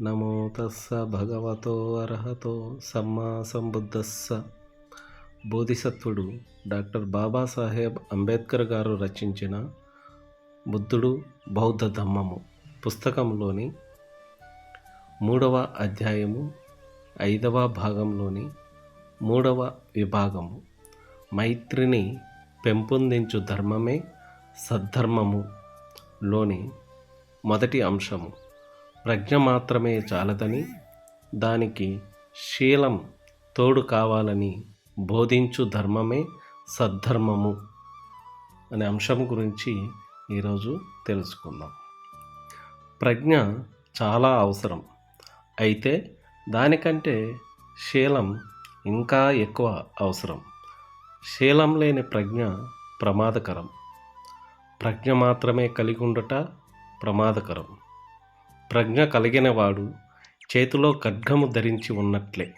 నమో తస్స భగవతో అర్హతో సమ్మా సంబుద్ధస్స. బోధిసత్వుడు డాక్టర్ బాబాసాహెబ్ అంబేద్కర్ గారు రచించిన బుద్ధుడు బౌద్ధ ధమ్మము పుస్తకంలోని మూడవ అధ్యాయము ఐదవ భాగంలోని మూడవ విభాగము. మైత్రిని పెంపొందించు ధర్మమే సద్ధర్మము లోని మొదటి అంశము. ప్రజ్ఞ మాత్రమే చాలదని దానికి శీలం తోడు కావాలని బోధించు ధర్మమే సద్ధర్మము అనే అంశం గురించి ఈరోజు తెలుసుకుందాం. ప్రజ్ఞ చాలా అవసరం. అయితే దానికంటే శీలం ఇంకా ఎక్కువ అవసరం. శీలం లేని ప్రజ్ఞ ప్రమాదకరం. ప్రజ్ఞ మాత్రమే కలిగి ఉండట ప్రమాదకరం. ప్రజ్ఞ కలిగినవాడు చేతిలో ఖడ్గము ధరించి ఉన్నట్లే.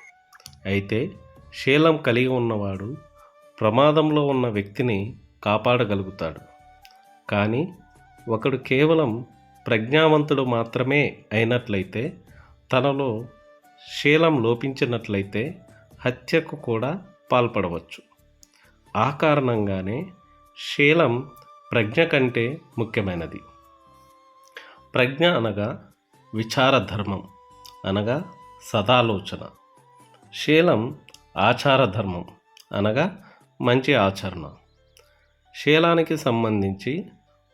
అయితే శీలం కలిగి ఉన్నవాడు ప్రమాదంలో ఉన్న వ్యక్తిని కాపాడగలుగుతాడు. కానీ ఒకడు కేవలం ప్రజ్ఞావంతుడు మాత్రమే అయినట్లయితే తనలో శీలం లోపించినట్లయితే హత్యకు కూడా పాల్పడవచ్చు. ఆ కారణంగానే శీలం ప్రజ్ఞ కంటే ముఖ్యమైనది. ప్రజ్ఞ అనగా విచార ధర్మం అనగా సదాలోచన. శీలం ఆచార ధర్మం అనగా మంచి ఆచరణ. శీలానికి సంబంధించి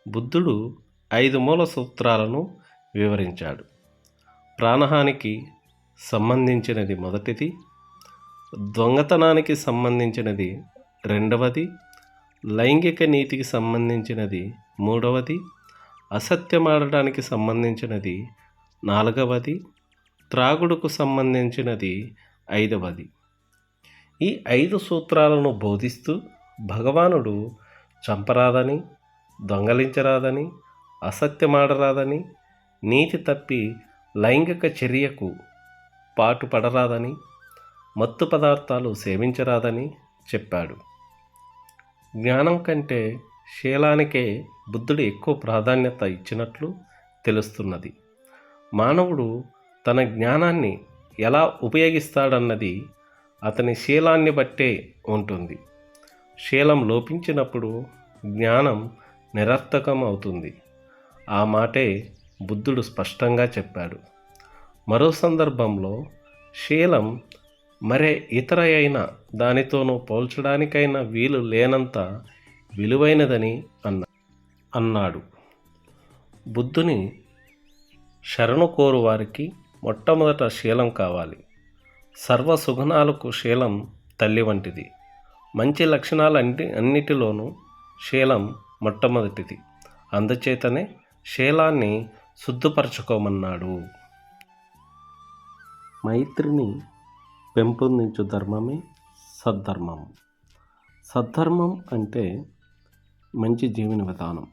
బుద్ధుడు ఐదు మూల సూత్రాలను వివరించాడు. ప్రాణహానికి సంబంధించినది మొదటిది దొంగతనానికి సంబంధించినది రెండవది లైంగిక నీతికి సంబంధించినది మూడవది అసత్యమాడటానికి సంబంధించినది నాలుగవది త్రాగుడుకు సంబంధించినది ఐదవది. ఈ ఐదు సూత్రాలను బోధిస్తూ భగవానుడు చంపరాదని దొంగలించరాదని అసత్యమాడరాదని నీతి తప్పి లైంగిక చర్యకు పాటుపడరాదని మత్తు పదార్థాలు సేవించరాదని చెప్పాడు. జ్ఞానం కంటే శీలానికే బుద్ధుడు ఎక్కువ ప్రాధాన్యత ఇచ్చినట్లు తెలుస్తున్నది. మానవుడు తన జ్ఞానాన్ని ఎలా ఉపయోగిస్తాడన్నది అతని శీలాన్ని బట్టే ఉంటుంది. శీలం లోపించినప్పుడు జ్ఞానం నిరర్థకం అవుతుంది ఆ మాటే బుద్ధుడు స్పష్టంగా చెప్పాడు. మరో సందర్భంలో శీలం మరే ఇతర అయిన దానితోనూ పోల్చడానికైనా వీలు లేనంత విలువైనదని అన్న అన్నాడు. బుద్ధుని శరణు కోరు వారికి మొట్టమొదట శీలం కావాలి. సర్వ సుగుణాలకు శీలం తల్లి వంటిది. మంచి లక్షణాలు అన్ని అన్నిటిలోనూ శీలం మొట్టమొదటిది. అందుచేతనే శీలాన్ని శుద్ధపరచుకోమన్నాడు. మైత్రిని పెంపొందించు ధర్మమే సద్ధర్మం. సద్ధర్మం అంటే మంచి జీవన విధానం.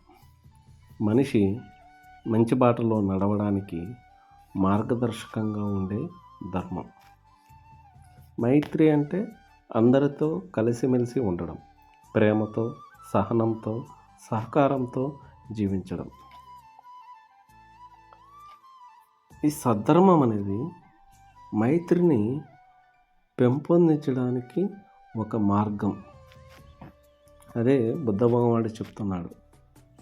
మనిషి మంచి బాటలో నడవడానికి మార్గదర్శకంగా ఉండే ధర్మం. మైత్రి అంటే అందరితో కలిసిమెలిసి ఉండడం ప్రేమతో సహనంతో సహకారంతో జీవించడం. ఈ సద్ధర్మం అనేది మైత్రిని పెంపొందించడానికి ఒక మార్గం. అదే బుద్ధభగవాడు చెప్తున్నాడు.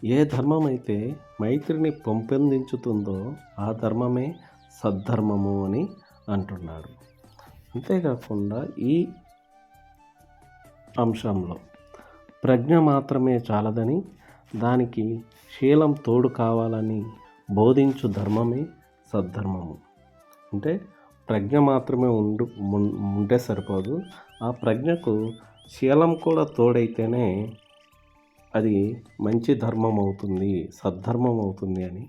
ఏ ధర్మం అయితే మైత్రిని పెంపొందించుతుందో ఆ ధర్మమే సద్ధర్మము అని అంటున్నాడు. అంతేకాకుండా ఈ అంశంలో ప్రజ్ఞ మాత్రమే చాలదని దానికి శీలం తోడు కావాలని బోధించు ధర్మమే సద్ధర్మము. అంటే ప్రజ్ఞ మాత్రమే ఉండు ఉం- ఉంటే సరిపోదు. ఆ ప్రజ్ఞకు శీలం కూడా తోడైతేనే అది మంచి ధర్మం అవుతుంది సద్ధర్మం అవుతుంది అని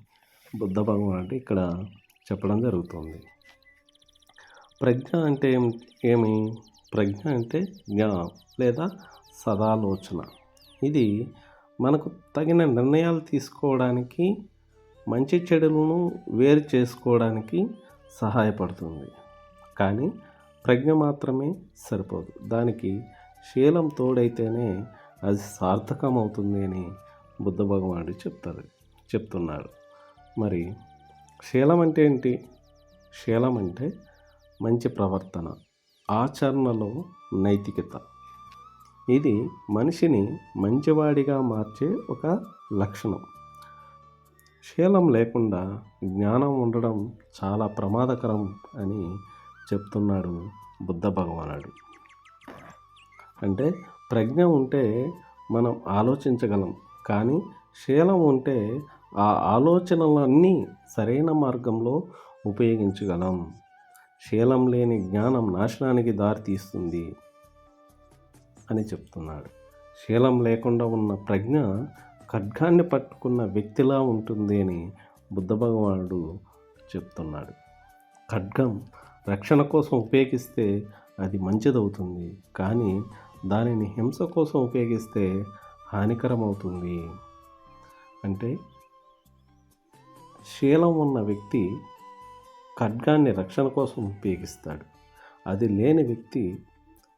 బుద్ధ భగవానుడు ఇక్కడ చెప్పడం జరుగుతుంది. ప్రజ్ఞ అంటే ఏమి? ప్రజ్ఞ అంటే జ్ఞానం లేదా సదాలోచన. ఇది మనకు తగిన నిర్ణయాలు తీసుకోవడానికి మంచి చెడులను వేరు చేసుకోవడానికి సహాయపడుతుంది. కానీ ప్రజ్ఞ మాత్రమే సరిపోదు. దానికి శీలం తోడైతేనే అది సార్థకం అవుతుంది అని బుద్ధ భగవానుడు చెప్తారు చెప్తున్నాడు. మరి శీలం అంటే ఏంటి? శీలం అంటే మంచి ప్రవర్తన ఆచరణలో నైతికత. ఇది మనిషిని మంచివాడిగా మార్చే ఒక లక్షణం. శీలం లేకుండా జ్ఞానం ఉండడం చాలా ప్రమాదకరం అని చెప్తున్నాడు బుద్ధ భగవానుడు. అంటే ప్రజ్ఞ ఉంటే మనం ఆలోచించగలం. కానీ శీలం ఉంటే ఆ ఆలోచనలన్నీ సరైన మార్గంలో ఉపయోగించగలం. శీలం లేని జ్ఞానం నాశనానికి దారితీస్తుంది అని చెప్తున్నాడు. శీలం లేకుండా ఉన్న ప్రజ్ఞ ఖడ్గాన్ని పట్టుకున్న వ్యక్తిలా ఉంటుంది అని బుద్ధ భగవానుడు చెప్తున్నాడు. ఖడ్గం రక్షణ కోసం ఉపయోగిస్తే అది మంచిదవుతుంది. కానీ దానిని హింస కోసం ఉపయోగిస్తే హానికరమవుతుంది. అంటే శీలం ఉన్న వ్యక్తి ఖడ్గాన్ని రక్షణ కోసం ఉపయోగిస్తాడు. అది లేని వ్యక్తి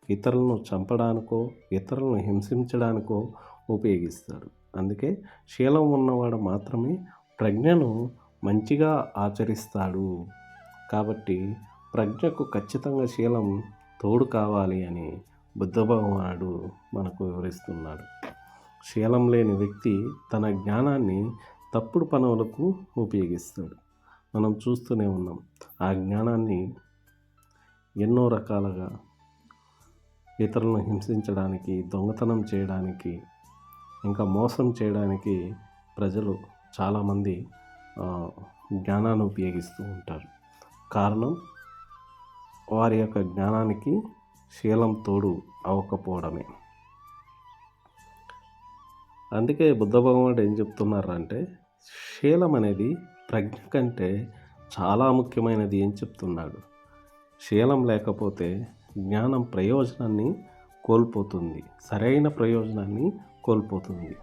ఇతరులను చంపడానికో ఇతరులను హింసించడానికో ఉపయోగిస్తాడు. అందుకే శీలం ఉన్నవాడు మాత్రమే ప్రజ్ఞను మంచిగా ఆచరిస్తాడు. కాబట్టి ప్రజ్ఞకు ఖచ్చితంగా శీలం తోడు కావాలి అని బుద్ధ భగవానుడు మనకు వివరిస్తున్నాడు. శీలం లేని వ్యక్తి తన జ్ఞానాన్ని తప్పుడు పనులకు ఉపయోగిస్తాడు. మనం చూస్తూనే ఉన్నాం ఆ జ్ఞానాన్ని ఎన్నో రకాలుగా ఇతరులను హింసించడానికి దొంగతనం చేయడానికి ఇంకా మోసం చేయడానికి ప్రజలు చాలామంది జ్ఞానాన్ని ఉపయోగిస్తూ ఉంటారు. కారణం వారి యొక్క జ్ఞానానికి శీలం తోడు అవ్వకపోవడమే. అందుకే బుద్ధ భగవానుడు ఏం చెప్తున్నారంటే శీలం అనేది ప్రజ్ఞ కంటే చాలా ముఖ్యమైనది ఏం చెప్తున్నాడు. శీలం లేకపోతే జ్ఞానం ప్రయోజనాన్ని కోల్పోతుంది. సరైన ప్రయోజనాన్ని కోల్పోతుంది.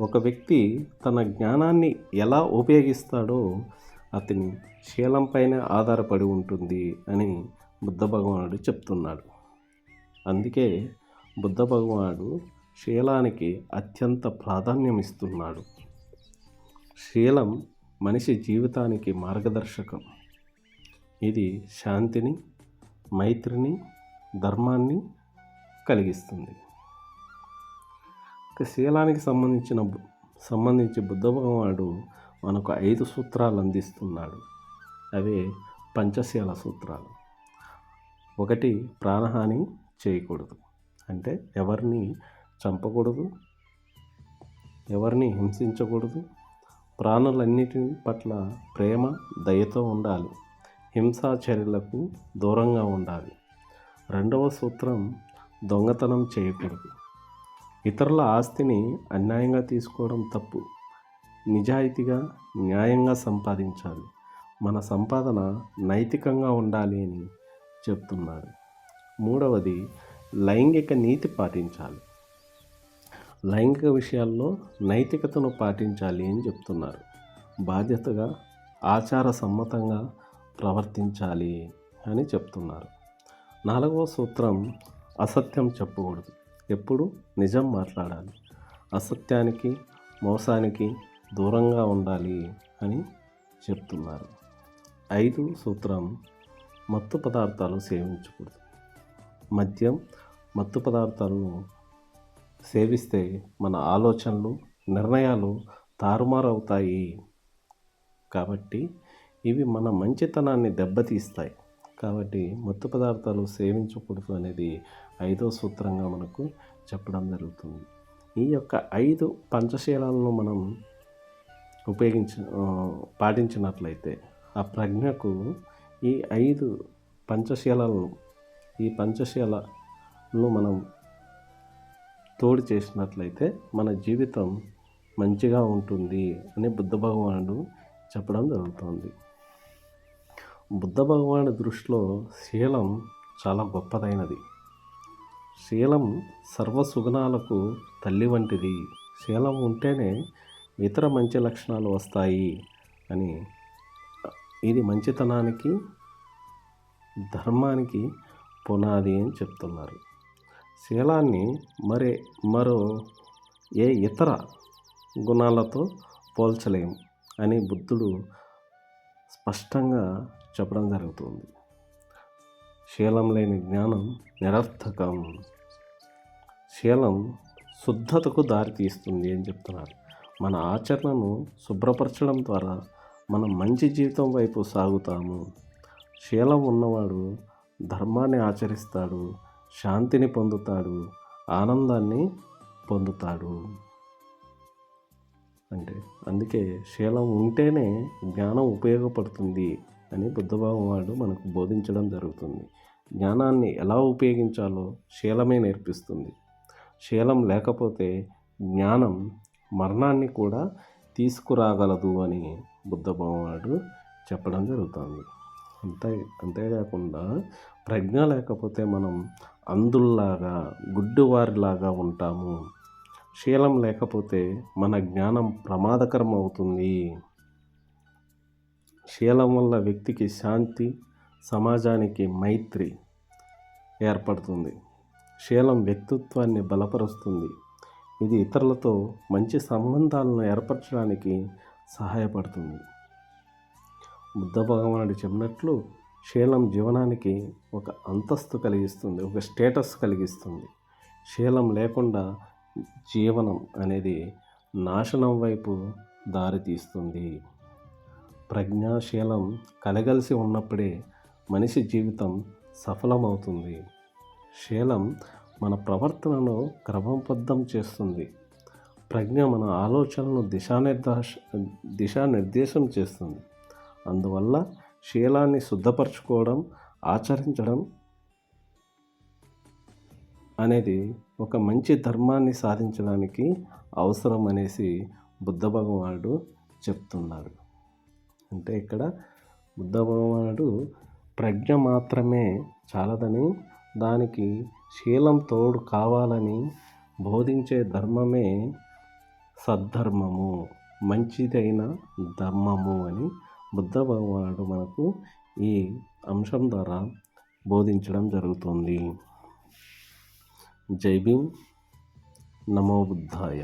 ఒక వ్యక్తి తన జ్ఞానాన్ని ఎలా ఉపయోగిస్తాడో అతని శీలంపైనే ఆధారపడి ఉంటుంది అని బుద్ధ భగవానుడు చెప్తున్నాడు. అందుకే బుద్ధ భగవానుడు శీలానికి అత్యంత ప్రాధాన్యం ఇస్తున్నాడు శీలం మనిషి జీవితానికి మార్గదర్శకం. ఇది శాంతిని మైత్రిని ధర్మాన్ని కలిగిస్తుంది. శీలానికి సంబంధించిన సంబంధించి బుద్ధ భగవానుడు మనకు ఐదు సూత్రాలు అందిస్తున్నాడు. అవే పంచశీల సూత్రాలు. ఒకటి ప్రాణహాని చేయకూడదు. అంటే ఎవరిని చంపకూడదు ఎవరిని హింసించకూడదు ప్రాణులన్నిటి పట్ల ప్రేమ దయతో ఉండాలి. హింసా చర్యలకు దూరంగా ఉండాలి. రెండవ సూత్రం దొంగతనం చేయకూడదు. ఇతరుల ఆస్తిని అన్యాయంగా తీసుకోవడం తప్పు. నిజాయితీగా న్యాయంగా సంపాదించాలి. మన సంపాదన నైతికంగా ఉండాలి అని చెప్తున్నారు. మూడవది లైంగిక నీతి పాటించాలి. లైంగిక విషయాల్లో నైతికతను పాటించాలి అని చెప్తున్నారు. బాధ్యతగా ఆచార సమ్మతంగా ప్రవర్తించాలి అని చెప్తున్నారు. నాలుగవ సూత్రం అసత్యం చెప్పకూడదు. ఎప్పుడు నిజం మాట్లాడాలి. అసత్యానికి మోసానికి దూరంగా ఉండాలి అని చెప్తున్నారు. ఐదు సూత్రం మత్తు పదార్థాలు సేవించకూడదు. మద్యం మత్తు పదార్థాలను సేవిస్తే మన ఆలోచనలు నిర్ణయాలు తారుమారవుతాయి. కాబట్టి ఇవి మన మంచితనాన్ని దెబ్బతీస్తాయి. కాబట్టి మత్తు పదార్థాలు సేవించకూడదు అనేది ఐదో సూత్రంగా మనకు చెప్పడం జరుగుతుంది. ఈ యొక్క ఐదు పంచశీలాలను మనం ఉపయోగించ పాటించినట్లయితే ఆ ప్రజ్ఞకు ఈ ఐదు పంచశీలాలను ఈ పంచశీలను మనం తోడు చేసినట్లయితే మన జీవితం మంచిగా ఉంటుంది అని బుద్ధ భగవానుడు చెప్పడం జరుగుతుంది. బుద్ధ భగవానుడి దృష్టిలో శీలం చాలా గొప్పదైనది. శీలం సర్వ సుగుణాలకు తల్లి వంటిది. శీలం ఉంటేనే ఇతర మంచి లక్షణాలు వస్తాయి అని ఇది మంచితనానికి ధర్మానికి పునాది అని చెప్తున్నారు. శీలాన్ని మరే మరో ఏ ఇతర గుణాలతో పోల్చలేము అని బుద్ధుడు స్పష్టంగా చెప్పడం జరుగుతుంది. శీలం లేని జ్ఞానం నిరర్థకం. శీలం శుద్ధతకు దారితీస్తుంది అని చెప్తున్నారు. మన ఆచరణను శుభ్రపరచడం ద్వారా మనం మంచి జీవితం వైపు సాగుతాము. శీలం ఉన్నవాడు ధర్మాన్ని ఆచరిస్తాడు శాంతిని పొందుతాడు ఆనందాన్ని పొందుతాడు. అంటే అందుకే శీలం ఉంటేనే జ్ఞానం ఉపయోగపడుతుంది అని బుద్ధభావం వాడు మనకు బోధించడం జరుగుతుంది. జ్ఞానాన్ని ఎలా ఉపయోగించాలో శీలమే నేర్పిస్తుంది. శీలం లేకపోతే జ్ఞానం మరణాన్ని కూడా తీసుకురాగలదు అని బుద్ధభావం వాడు చెప్పడం జరుగుతుంది. అంతే అంతేకాకుండా ప్రజ్ఞ లేకపోతే మనం అందుల్లాగా గుడ్డివారిలాగా ఉంటాము. శీలం లేకపోతే మన జ్ఞానం ప్రమాదకరం అవుతుంది శీలం వల్ల వ్యక్తికి శాంతి సమాజానికి మైత్రి ఏర్పడుతుంది. శీలం వ్యక్తిత్వాన్ని బలపరుస్తుంది. ఇది ఇతరులతో మంచి సంబంధాలను ఏర్పరచడానికి సహాయపడుతుంది. బుద్ధ భగవానుడు చెప్పినట్లు శీలం జీవనానికి ఒక అంతస్తు కలిగిస్తుంది ఒక స్టేటస్ కలిగిస్తుంది. శీలం లేకుండా జీవనం అనేది నాశనం వైపు దారితీస్తుంది. ప్రజ్ఞాశీలం కలగలిసి ఉన్నప్పుడే మనిషి జీవితం సఫలమవుతుంది. శీలం మన ప్రవర్తనను క్రమబద్ధం చేస్తుంది. ప్రజ్ఞ మన ఆలోచనలను దిశానిర్దేశ దిశానిర్దేశం చేస్తుంది. అందువల్ల శీలాన్ని శుద్ధపరచుకోవడం ఆచరించడం అనేది ఒక మంచి ధర్మాన్ని సాధించడానికి అవసరం అనేసి బుద్ధ భగవానుడు చెప్తున్నాడు అంటే ఇక్కడ బుద్ధ భగవానుడు ప్రజ్ఞ మాత్రమే చాలదని దానికి శీలం తోడు కావాలని బోధించే ధర్మమే సద్ధర్మము మంచిదైన ధర్మము అని బుద్ధ భగవానుడు మనకు ఈ అంశం ద్వారా బోధించడం జరుగుతుంది. జై భీమ్. నమో బుద్ధాయ.